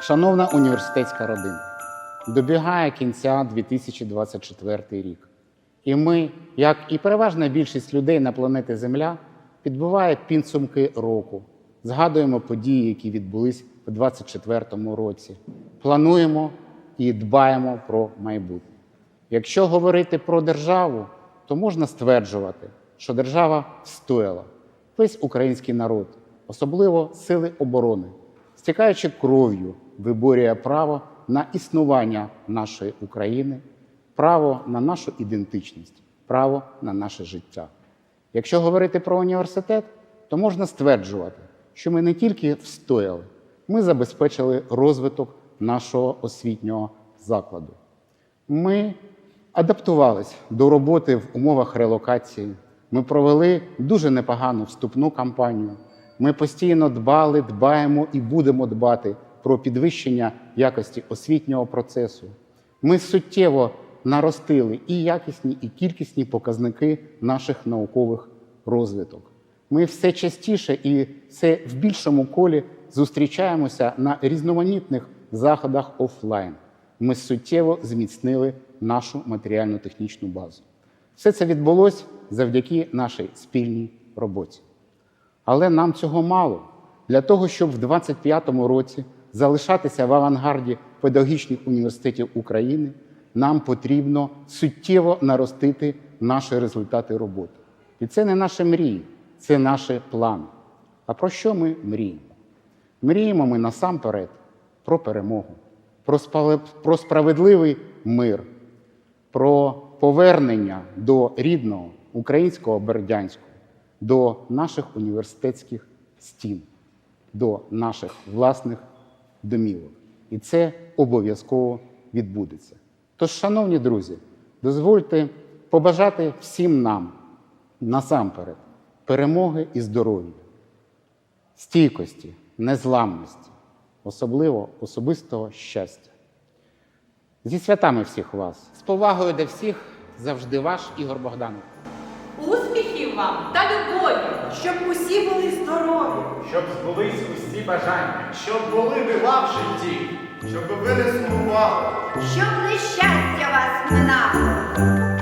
Шановна університетська родина, добігає кінця 2024 рік. І ми, як і переважна більшість людей на планеті Земля, підбиває підсумки року, згадуємо події, які відбулись у 2024 році, плануємо і дбаємо про майбутнє. Якщо говорити про державу, то можна стверджувати, що держава встояла. Весь український народ, особливо сили оборони, стікаючи кров'ю, виборює право на існування нашої України, право на нашу ідентичність, право на наше життя. Якщо говорити про університет, то можна стверджувати, що ми не тільки встояли, ми забезпечили розвиток нашого освітнього закладу. Ми адаптувались до роботи в умовах релокації. Ми провели дуже непогану вступну кампанію. Ми постійно дбали, дбаємо і будемо дбати про підвищення якості освітнього процесу. Ми суттєво наростили і якісні, і кількісні показники наших наукових розвиток. Ми все частіше і все в більшому колі зустрічаємося на різноманітних заходах офлайн. Ми суттєво зміцнили нашу матеріально-технічну базу. Все це відбулося завдяки нашій спільній роботі. Але нам цього мало для того, щоб в 2025 році залишатися в авангарді педагогічних університетів України, нам потрібно суттєво наростити наші результати роботи. І це не наші мрії, це наші плани. А про що ми мріємо? Мріємо ми насамперед про перемогу, про спале- про справедливий мир, про повернення до рідного українського Бердянського, до наших університетських стін, до наших власних домівок. І це обов'язково відбудеться. Тож, шановні друзі, дозвольте побажати всім нам насамперед перемоги і здоров'я, стійкості, незламності, особливо особистого щастя. Зі святами всіх вас, з повагою до всіх, завжди ваш Ігор Богданов. Успіхів вам та любові! щоб усі були здорові, щоб збулись усі бажання, щоб були дива в житті, щоб ви не сумували. щоб нещастя вас минало.